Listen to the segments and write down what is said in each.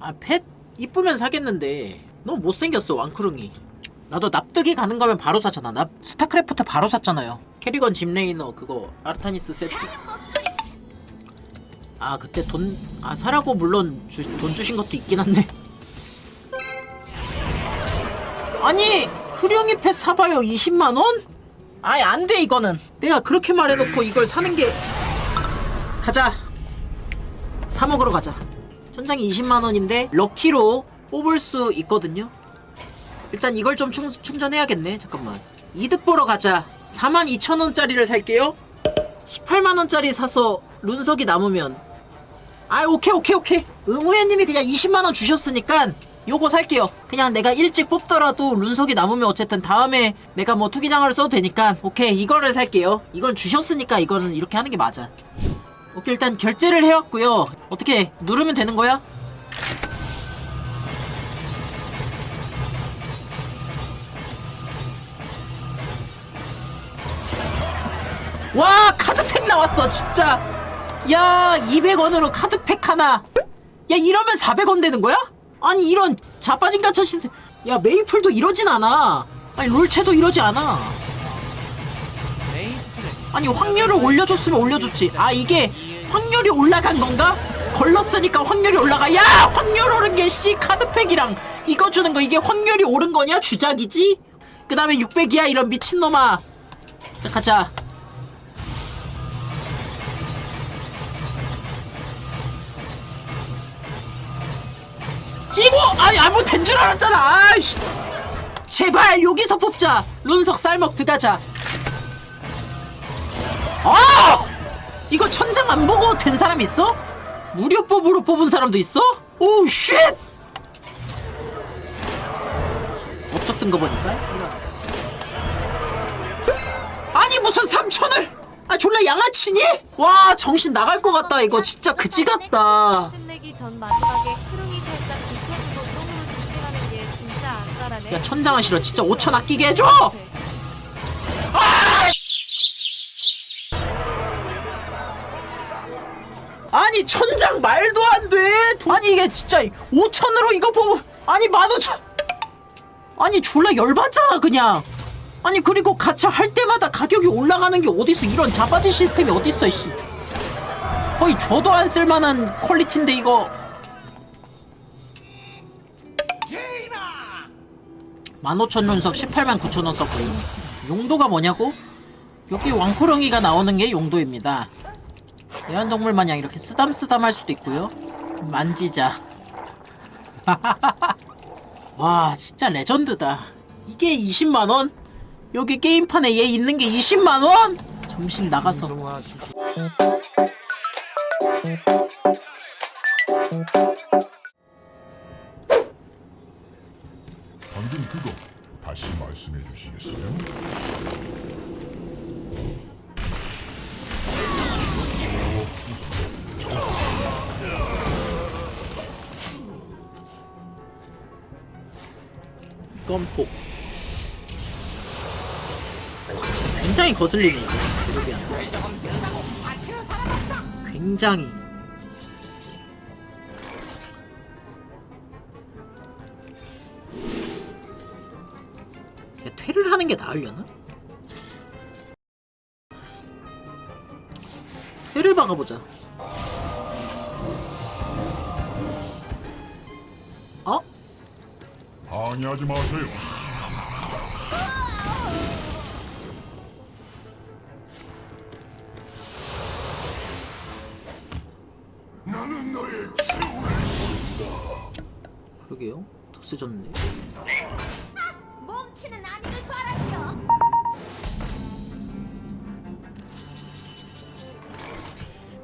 아, 펫 이쁘면 사겠는데 너무 못생겼어 왕쿠릉이. 나도 납득이 가는 거면 바로 사잖아. 나 스타크래프트 바로 샀잖아요. 캐리건 짐레이너 그거 아르타니스 세트. 아 그때 돈 아 사라고 물론 주, 돈 주신 것도 있긴 한데. 아니 흐룡이 펫 사봐요 20만 원? 아니 안돼 이거는. 내가 그렇게 말해놓고 이걸 사는 게 가자. 사 먹으러 가자. 천장이 20만 원인데 럭키로 뽑을 수 있거든요. 일단 이걸 좀 충, 충전해야겠네. 잠깐만. 이득 보러 가자. 42,000원짜리를 살게요. 18만원짜리 사서 룬석이 남으면. 아, 오케이, 오케이, 오케이. 응우회님이 그냥 20만원 주셨으니까 요거 살게요. 그냥 내가 일찍 뽑더라도 룬석이 남으면 어쨌든 다음에 내가 뭐 투기장을 써도 되니까 오케이, 이거를 살게요. 이건 주셨으니까 이거는 이렇게 하는 게 맞아. 오케이, 일단 결제를 해왔고요. 어떻게 누르면 되는 거야? 와 카드팩 나왔어 진짜. 야 200원으로 카드팩 하나. 야 이러면 400원 되는 거야? 아니 이런 자빠진 가차 시스 야 메이플도 이러진 않아. 아니 롤체도 이러지 않아. 아니 확률을 올려줬으면 올려줬지. 아 이게 확률이 올라간 건가? 걸렀으니까 확률이 올라가. 야! 확률 오른 게 씨 카드팩이랑 이거 주는 거. 이게 확률이 오른 거냐? 주작이지? 그 다음에 600이야 이런 미친놈아. 자 가자. 찌고 아니 아무 된 줄 알았잖아. 아이씨. 제발 여기서 뽑자. 룬석 쌀먹 들어가자. 아 이거 천장 안 보고 된 사람 있어? 무료 뽑으로 뽑은 사람도 있어? 오우 쉣 업적 뜬거 보니까 아니 무슨 3천을 아 졸라 양아치니? 와 정신 나갈 것 같다 이거 진짜 그지 같다 끝내기 전 마지막에 크롱이 살짝 비춰주고 똥으로 집중하는 게 진짜 안까라네. 야 천장은 싫어 진짜 5천 아끼게 해줘 천장 말도 안돼. 아니 이게 진짜 5천으로 이거 보고 아니 만 오천 아니 졸라 열받잖아 그냥. 아니 그리고 가차 할 때마다 가격이 올라가는 게 어딨어. 이런 자바지 시스템이 어딨어 씨. 거의 저도 안 쓸만한 퀄리티인데 이거. 15,000룬석 18만 9천 원 썼고요 용도가 뭐냐고? 여기 왕코렁이가 나오는 게 용도입니다 애완동물 마냥 이렇게 쓰담쓰담 할 수도 있고요 만지자 와 진짜 레전드다 이게 20만원? 여기 게임판에 얘 있는 게 20만원? 정신 나가서 방금 그거 다시 말씀해 주시겠어요? 껌폭 굉장히 거슬리네 이거. 루비안 굉장히. 야, 퇴를 하는 게 나으려나? 퇴를 박아보자 방해하지 마세요. 나는 너의 최후의 그러게요 더 세졌는데 멈추는 아니길 바라지요.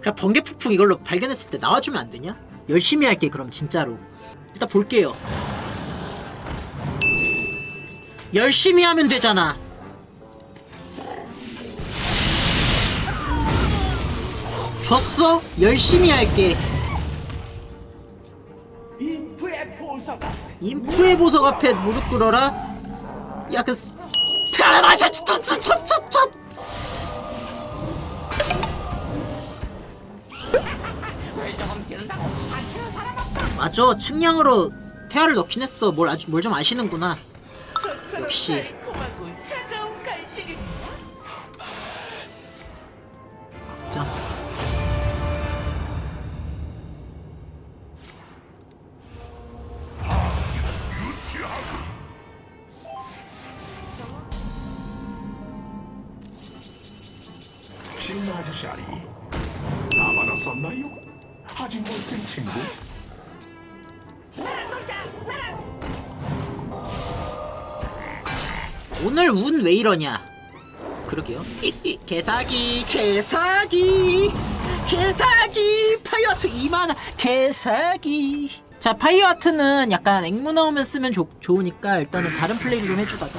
그냥 번개 폭풍 이걸로 발견했을 때 나와주면 안 되냐? 열심히 할게 그럼 진짜로 일단 볼게요 열심히 하면 되잖아. 줬어? 열심히 할게. 인프의 보석. 앞에 무릎 꿇어라. 야 그 태아나 맞아 첫첫첫첫 왜좀 지른다고 다치는 사람 없다 맞아. 측량으로 태아를 넣긴 했어. 뭘 아주 뭘 좀 아시는구나 역시. 달 오늘 운 왜 이러냐 그러게요 개사기 개사기 개사기 파이어트 2만원 개사기 자 파이어트는 약간 앵무 나오면 쓰면 좋, 좋으니까 일단은 다른 플레이를 좀 해주다가.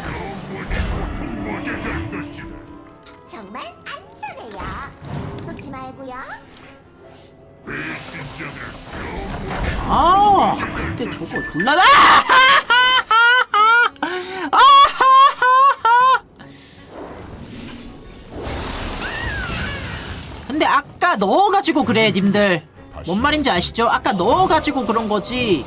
정말 안전해요. 쏟지 말고요. 아 그때 저거 졸라 나 근데 아까 넣어가지고 그래 님들. 뭔 말인지 아시죠? 아까 넣어가지고 그런 거지.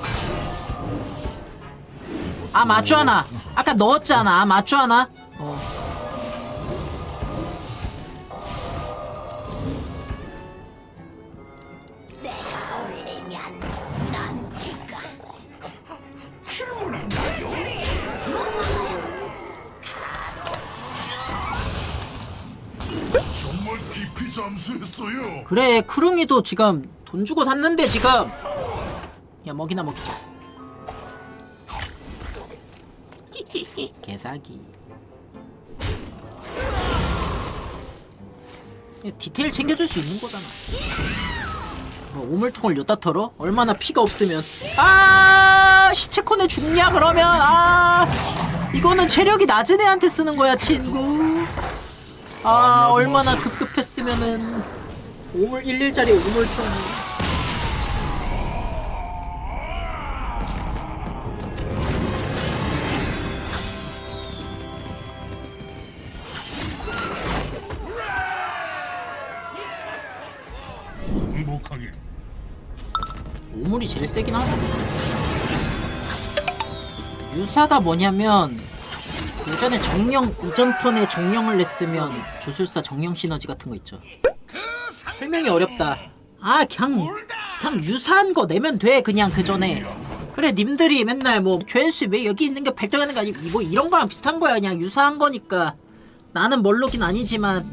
아 맞죠 하나. 아까 넣었잖아. 아 맞죠 하나? 어. 깊이 잠수했어요. 그래 크룽이도 지금 돈 주고 샀는데 지금. 야 먹이나 먹자. 개사기. 야, 디테일 챙겨줄 수 있는 거잖아. 뭐 우물통을 여다 털어? 얼마나 피가 없으면. 아 시체코네 죽냐 그러면? 아 이거는 체력이 낮은 애한테 쓰는 거야 친구 아 얼마나 급급했으면은. 우물 11짜리 우물통 행복하게. 우물이 제일 세긴 하다. 유사가 뭐냐면 예전에 정령 이전 턴에 정령을 냈으면 주술사 정령 시너지 같은 거 있죠. 설명이 어렵다. 아 그냥 그냥 유사한 거 내면 돼 그냥 그 전에. 그래 님들이 맨날 뭐 조회수 왜 여기 있는 게 발동하는 거 아니고 뭐 이런 거랑 비슷한 거야. 그냥 유사한 거니까. 나는 멀로긴 아니지만.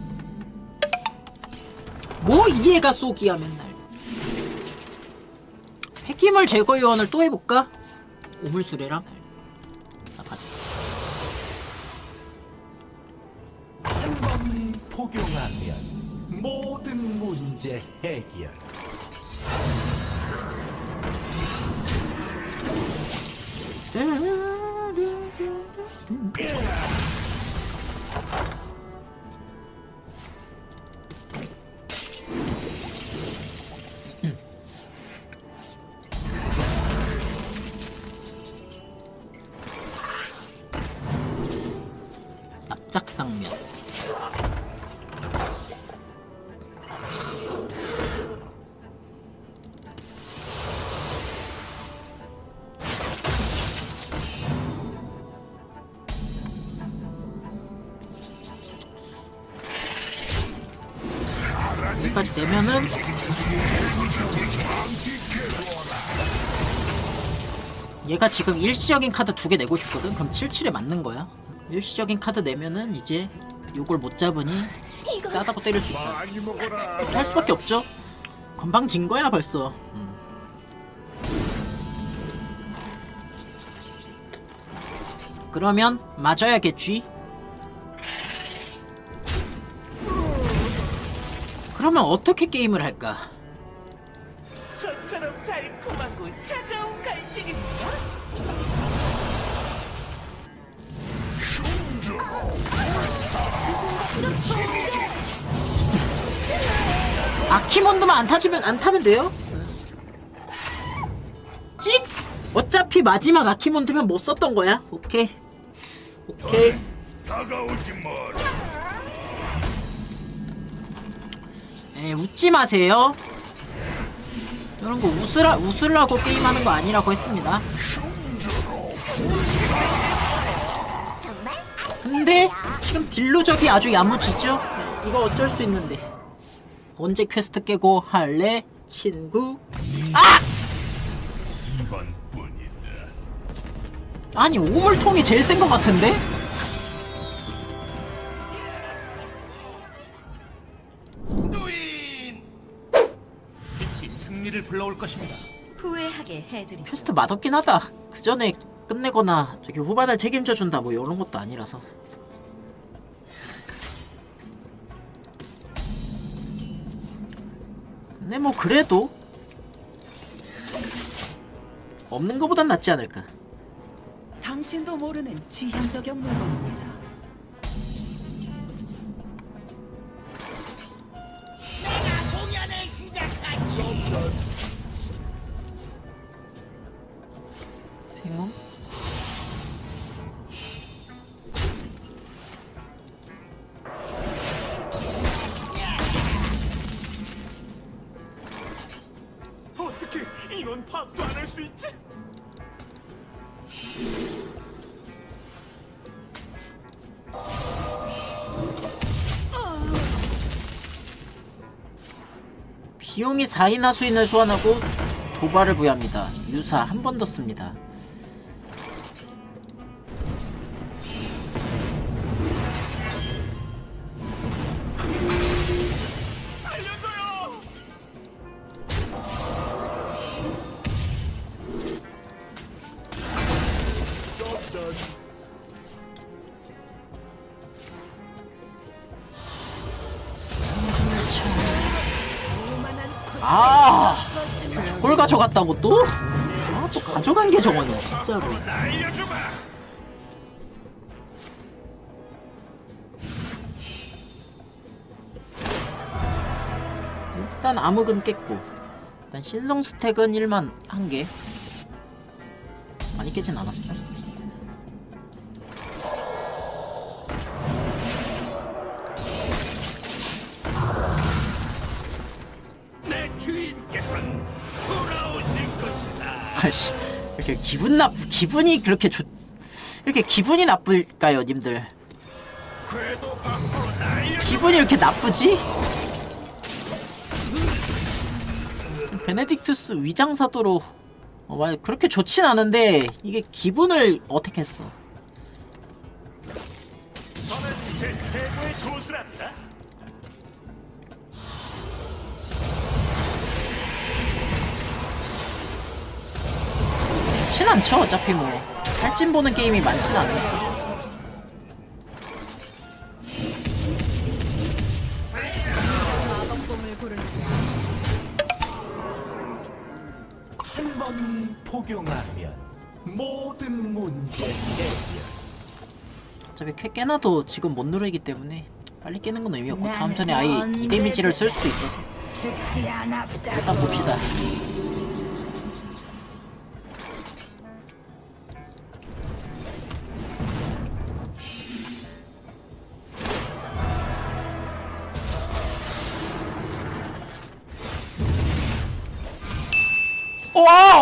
뭐 이해가 쏙이야 맨날. 폐기물 제거 요원을 또 해볼까? 오물수레랑 복용하면 모든 문제 해결. 여기까지 되면은 얘가 지금 일시적인 카드 두 개 내고 싶거든? 그럼 77에 맞는 거야. 일시적인 카드 내면은 이제 요걸 못 잡으니 싸다고 때릴 수 있다. 할 수밖에 없죠. 건방 진 거야 벌써. 음. 그러면 맞아야겠지 그러면 어떻게 게임을 할까? 저처럼 달콤하고 차가운 간식입니다. 아키몬드만 안 타지면 안 타면 돼요? 찍! 어차피 마지막 아키몬드면 못 썼던 거야. 오케이. 오케이. 다가오지 마라. 에 웃지 마세요 이런 거 웃으라 웃으려고 게임하는 거 아니라고 했습니다. 근데 지금 딜루적이 아주 야무지죠? 네, 이거 어쩔 수 있는데 언제 퀘스트 깨고 할래 친구? 이번뿐이다. 아니 오물통이 제일 센 것 같은데? 승리를 불러올 것입니다. 후회하게 해드리죠. 퀘스트 맛없긴 하다. 그 전에 끝내거나 저기 후반을 책임져 준다 뭐 이런 것도 아니라서. 근데 뭐 그래도 없는 것보단 낫지 않을까. 당신도 모르는 취향 저격 물건입니다. 비용이 4이나 수인을 소환하고 도발을 부여합니다. 유사 한 번 더 씁니다. 아, 저걸 가져갔다고 또? 아, 또 가져간 게 저거네, 진짜로. 일단 암흑은 깼고, 일단 신성 스택은 1만 한 개. 많이 깨진 않았어. 아씨, 이렇게 기분 나쁘, 기분이 그렇게 좋, 이렇게 기분이 나쁠까요, 님들? 기분이 이렇게 나쁘지? 베네딕투스 위장사도로 어, 말 그렇게 좋진 않은데 이게 기분을 어떻게 했어? 좋진 않죠 어차피 뭐. 할진 보는 게임이 많진 않으니까 마법봉을 부르는 한번 복용하면 모든 문제 해결. 어차피 쾌 깨놔도 지금 못 누르기 때문에 빨리 깨는 건 의미 없고 다음 턴에 아예 이 데미지를 쓸 수도 있어서. 일단 봅시다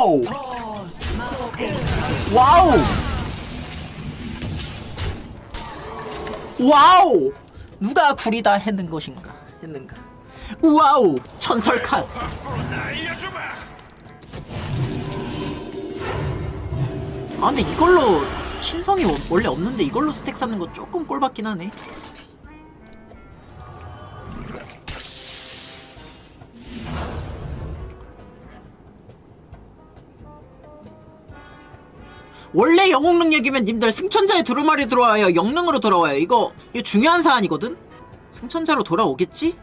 와우! 와우! 와우! 누가 구리다 했는 것인가? 했는가? 와우! 천설칸! 아 근데 이걸로 신성이 원- 원래 없는데 이걸로 스택 쌓는 거 조금 꼴받긴 하네. 원래 영웅 능력이면 님들 승천자의 두루마리 들어와요. 영능으로 돌아와요. 이거 이거 중요한 사안이거든? 승천자로 돌아오겠지?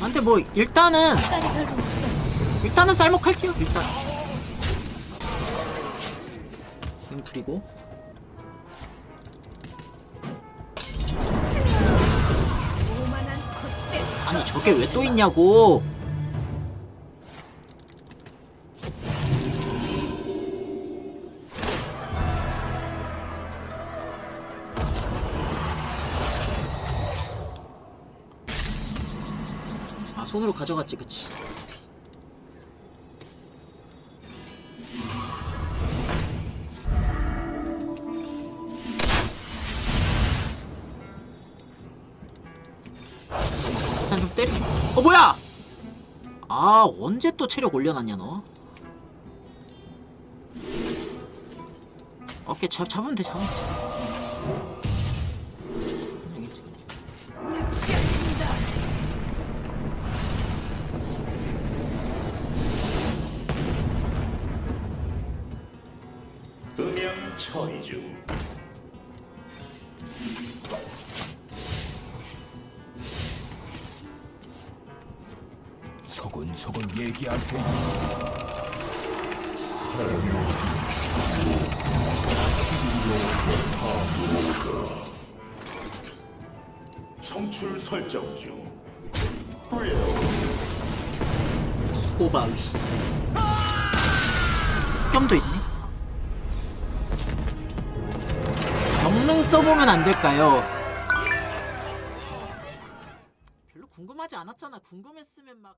아, 근데 뭐 일단은 일단은 쌀먹할게요 일단. 음, 그리고 밖에 왜 또 있냐고. 아 손으로 가져갔지 그치? 언제 또 체력 올려놨냐 너 어깨 잡, 잡으면 돼 잡으면 돼 처리 중. 소곤소곤 얘기하세요. 송출 설정 중. 호바위 겸도 있네 경능 써보면 안 될까요? 별로 궁금하지 않았잖아 궁금했으면 막